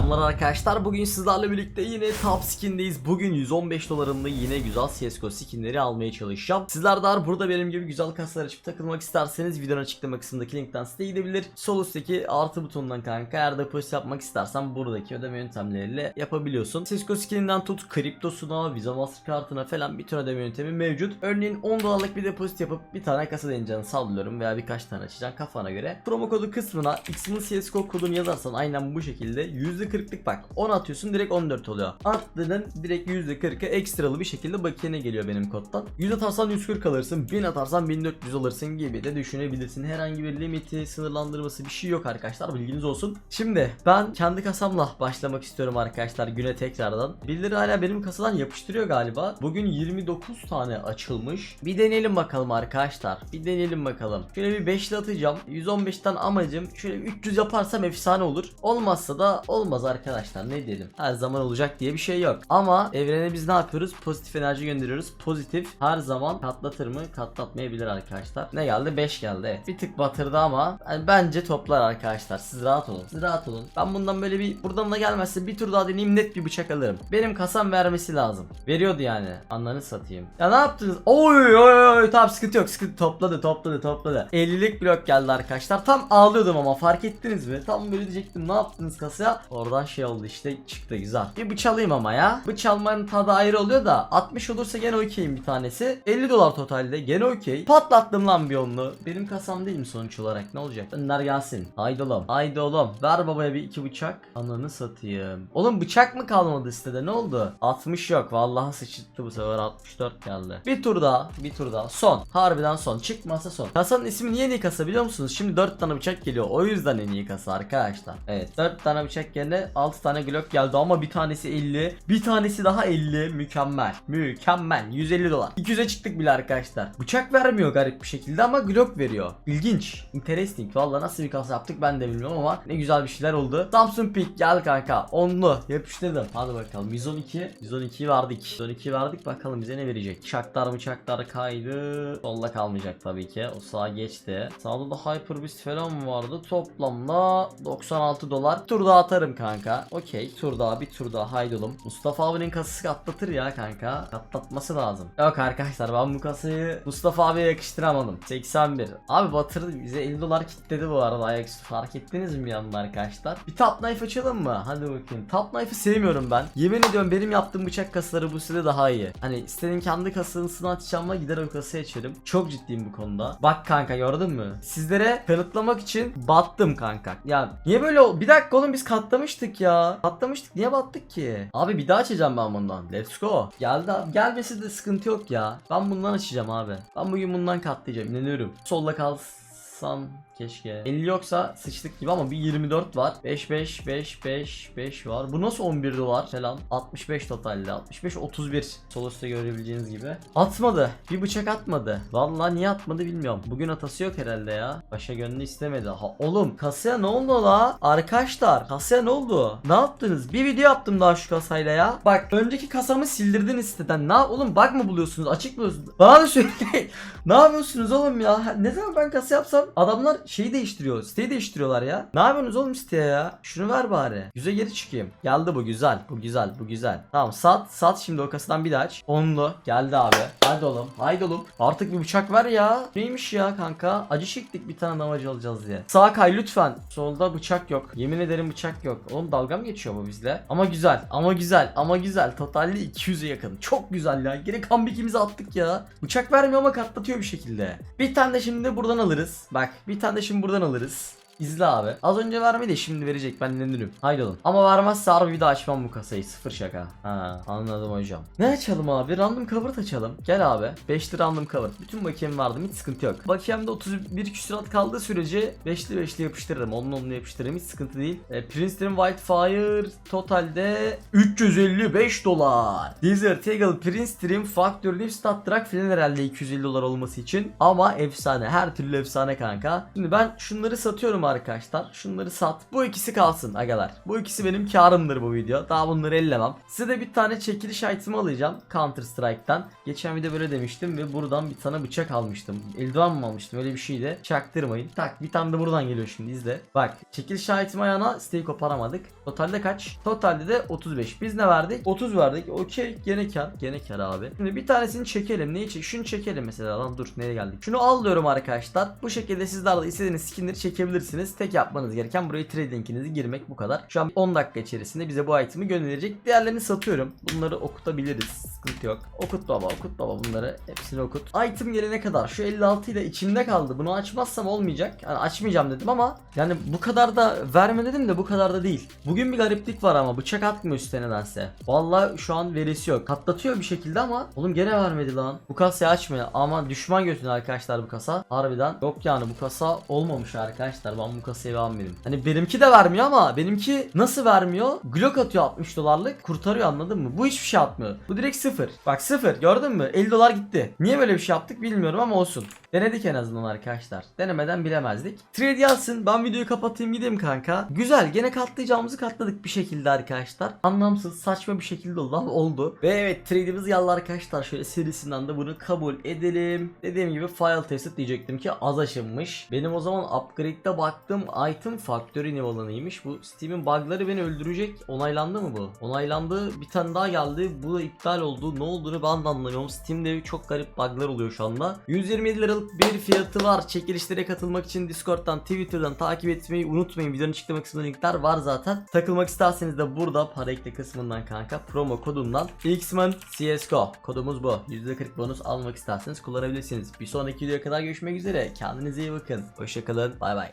Selamlar arkadaşlar. Bugün sizlerle birlikte yine Top Skin'deyiz. Bugün 115 dolarında yine güzel CSGO skinleri almaya çalışacağım. Sizler de burada benim gibi güzel kasalar açıp takılmak isterseniz videonun açıklama kısmındaki linkten siteye gidebilir. Sol üstteki artı butonundan kanka eğer depozit yapmak istersen buradaki ödeme yöntemleriyle yapabiliyorsun. CSGO skininden tut kriptosuna, Visa Mastercard'ına falan bir ton ödeme yöntemi mevcut. Örneğin 10 dolarlık bir depozit yapıp bir tane kasa deneyeceğini sallıyorum veya birkaç tane açacaksın kafana göre. Promo kodu kısmına X'min CSGO kodunu yazarsan aynen bu şekilde %40'lık bak 10 atıyorsun direkt 14 oluyor. Attığının direkt %40'ı ekstralı bir şekilde bakiyene geliyor benim koddan. 100 atarsan 140 alırsın 1000 atarsan 1400 alırsın gibi de düşünebilirsin. Herhangi bir limiti sınırlandırması bir şey yok arkadaşlar bilginiz olsun. Şimdi ben kendi kasamla başlamak istiyorum arkadaşlar güne tekrardan. Birileri hala benim kasadan yapıştırıyor galiba. Bugün 29 tane açılmış. Bir deneyelim bakalım arkadaşlar. Bir deneyelim bakalım. Şöyle bir 5'li atacağım. 115'ten amacım şöyle 300 yaparsam efsane olur. Olmazsa da olmaz arkadaşlar ne diyelim. Her zaman olacak diye bir şey yok. Ama evrene biz ne yapıyoruz? Pozitif enerji gönderiyoruz. Pozitif her zaman katlatır mı? Katlatmayabilir arkadaşlar. Ne geldi? 5 geldi. Bir tık batırdı ama yani bence toplar arkadaşlar. Siz rahat olun. Siz rahat olun. Ben bundan böyle bir buradan da gelmezse bir tur daha deneyeyim net bir bıçak alırım. Benim kasam vermesi lazım. Veriyordu yani. Anlarını satayım. Ya ne yaptınız? Oy oy oy tamam sıkıntı yok. Sıkıntı topladı topladı topladı. 50'lik blok geldi arkadaşlar. Tam ağlıyordum ama fark ettiniz mi? Tam böyle diyecektim. Ne yaptınız kasaya? Oradan şey oldu işte çıktı güzel. Bir bıç alayım ama ya. Bıç almanın tadı ayrı oluyor da 60 olursa gene okeyim bir tanesi. 50 dolar totalde gene okey. Patlattım lan bir onlu. Benim kasam değil mi sonuç olarak ne olacak? Önder gelsin. Haydi oğlum. Haydi oğlum. Ver babaya bir iki bıçak. Ananı satayım. Oğlum bıçak mı kalmadı sitede ne oldu? 60 yok. Vallahi sıçıttı bu sefer 64 geldi. Bir tur daha. Bir tur daha. Son. Harbiden son. Çıkmazsa son. Kasanın ismi niye en iyi kasa biliyor musunuz? Şimdi 4 tane bıçak geliyor. O yüzden en iyi kasa arkadaşlar. Evet 4 tane bıçak yerine 6 tane glock geldi ama bir tanesi 50. Bir tanesi daha 50. Mükemmel. Mükemmel. 150 dolar. 200'e çıktık bile arkadaşlar. Bıçak vermiyor garip bir şekilde ama glock veriyor. İlginç. Interesting. Valla nasıl bir kasa yaptık ben de bilmiyorum ama ne güzel bir şeyler oldu. Samsung Pick gel kanka. Onlu. Yapıştırdım. Hadi bakalım. 112. 112 verdik. 112 verdik. Bakalım bize ne verecek. Bıçaklar bıçaklar kaydı. Solda kalmayacak tabii ki. O sağa geçti. Sağda da Hyper Beast falan vardı? Toplamda 96 dolar. Tur daha atarım kanka. Okey. Tur daha bir tur daha. Haydi oğlum. Mustafa abinin kasası katlatır ya kanka. Katlatması lazım. Yok arkadaşlar ben bu kasayı Mustafa abiye yakıştıramadım. 81. Abi batırdı bize 50 dolar kitledi bu arada ayaküstü. Fark ettiniz mi yanında arkadaşlar? Bir top knife açalım mı? Hadi bakayım. Top knife'ı sevmiyorum ben. Yemin ediyorum benim yaptığım bıçak kasaları bu sitede daha iyi. Hani senin kendi kasasını açacağıma gider o kasayı açarım. Çok ciddiyim bu konuda. Bak kanka gördün mü? Sizlere kanıtlamak için battım kanka. Ya niye böyle ol- Bir dakika oğlum biz batmıştık ya. Patlamıştık. Niye battık ki? Abi bir daha açacağım ben bundan. Let's go. Geldi abi. Gelmesi de sıkıntı yok ya. Ben bundan açacağım abi. Ben bugün bundan katlayacağım. İnanıyorum. Solla kalsın. 90 keşke. 50 yoksa sıçtık gibi ama bir 24 var. 5 5 5 5 5 var. Bu nasıl 11'li var falan. 65 totalde. 65 31. Sol üstte görebileceğiniz gibi. Atmadı. Bir bıçak atmadı. Vallahi niye atmadı bilmiyorum. Bugün atası yok herhalde ya. Başa gönlü istemedi. Ha oğlum kasaya ne oldu la? Arkadaşlar kasaya ne oldu? Ne yaptınız? Bir video yaptım daha şu kasayla ya. Bak önceki kasamı sildirdiniz siteden. Ne yap oğlum bak mı buluyorsunuz? Açık mı? Bana da söyleyin. ne yapıyorsunuz oğlum ya? Ne zaman ben kasa yapsam adamlar şeyi değiştiriyor. Siteyi değiştiriyorlar ya. Ne yapıyorsunuz oğlum siteye ya? Şunu ver bari. Yüze geri çıkayım. Geldi bu güzel. Bu güzel. Bu güzel. Tamam sat. Sat şimdi o kasadan bir daha aç. Onlu. Geldi abi. Hadi oğlum. Haydi oğlum. Artık bir bıçak ver ya. Neymiş ya kanka? Acı çektik bir tane damacı alacağız diye. Sağ kay lütfen. Solda bıçak yok. Yemin ederim bıçak yok. Oğlum dalga mı geçiyor bu bizle? Ama güzel. Ama güzel. Ama güzel. Totalde 200'e yakın. Çok güzel ya. Geri comeback'imizi attık ya. Bıçak vermiyor ama katlatıyor bir şekilde. Bir tane de şimdi buradan alırız. Bak bir tane de şimdi buradan alırız. İzle abi. Az önce vermedi şimdi verecek ben inanırım. Haydi oğlum. Ama vermezse harbi bir daha açmam bu kasayı. Sıfır şaka. Ha anladım hocam. Ne açalım abi? Random cover açalım. Gel abi. 5'li random cover. Bütün bakiyem vardı hiç sıkıntı yok. Bakiyemde 31 küsurat kaldığı sürece 5'li 5'li yapıştırırım. Onun onunu yapıştırırım hiç sıkıntı değil. E, Prince Dream Whitefire totalde 355 dolar. Desert Eagle Prince Dream Factor Live Stat Track filan herhalde 250 dolar olması için. Ama efsane. Her türlü efsane kanka. Şimdi ben şunları satıyorum arkadaşlar. Şunları sat. Bu ikisi kalsın agalar. Bu ikisi benim karımdır bu video. Daha bunları ellemem. Size de bir tane çekiliş item alacağım. Counter Strike'tan. Geçen video böyle demiştim ve buradan bir tane bıçak almıştım. Eldiven mi almıştım öyle bir şeydi. Çaktırmayın. Tak bir tane de buradan geliyor şimdi izle. Bak çekiliş item ayağına stake koparamadık. Totalde kaç? Totalde de 35. Biz ne verdik? 30 verdik. Okey gene kar. Gene kar abi. Şimdi bir tanesini çekelim. Neyi çek? Şunu çekelim mesela lan dur nereye geldik? Şunu al diyorum arkadaşlar. Bu şekilde sizler de istediğiniz skinleri çekebilirsiniz. Tek yapmanız gereken buraya trade linkinizi girmek bu kadar. Şu an 10 dakika içerisinde bize bu itemi gönderecek. Diğerlerini satıyorum. Bunları okutabiliriz. Sıkıntı yok. Okut baba okut baba bunları. Hepsini okut. Item gelene kadar şu 56 ile içimde kaldı. Bunu açmazsam olmayacak. Yani açmayacağım dedim ama yani bu kadar da verme dedim de bu kadar da değil. Bugün bir gariplik var ama bıçak atmıyor üstüne nedense. Vallahi şu an verisi yok. Katlatıyor bir şekilde ama oğlum gene vermedi lan. Bu kasayı açmıyor. Ama düşman götünü arkadaşlar bu kasa. Harbiden yok yani bu kasa olmamış arkadaşlar. Ben bu kasayı beğenmedim. Hani benimki de vermiyor ama benimki nasıl vermiyor? Glock atıyor 60 dolarlık. Kurtarıyor anladın mı? Bu hiçbir şey atmıyor. Bu direkt sıfır. Bak sıfır gördün mü? 50 dolar gitti. Niye böyle bir şey yaptık bilmiyorum ama olsun. Denedik en azından arkadaşlar. Denemeden bilemezdik. Trade yazsın. Ben videoyu kapatayım gideyim kanka. Güzel. Gene katlayacağımızı katladık bir şekilde arkadaşlar. Anlamsız saçma bir şekilde oldu ama oldu. Ve evet trade'imiz yallah arkadaşlar. Şöyle serisinden de bunu kabul edelim. Dediğim gibi file test diyecektim ki az aşınmış. Benim o zaman upgrade'de baktığım item factory new olanıymış. Bu Steam'in bug'ları beni öldürecek. Onaylandı mı bu? Onaylandı. Bir tane daha geldi. Bu da iptal oldu. Ne olduğunu ben de anlamıyorum. Steam'de çok garip bug'lar oluyor şu anda. 127 liralık bir fiyatı var. Çekilişlere katılmak için Discord'dan, Twitter'dan takip etmeyi unutmayın. Videonun açıklama kısmında linkler var zaten. Takılmak isterseniz de burada para ekle kısmından kanka promo kodundan Xman CSGO kodumuz bu. %40 bonus almak isterseniz kullanabilirsiniz. Bir sonraki videoya kadar görüşmek üzere. Kendinize iyi bakın. Hoşçakalın. Bay bay.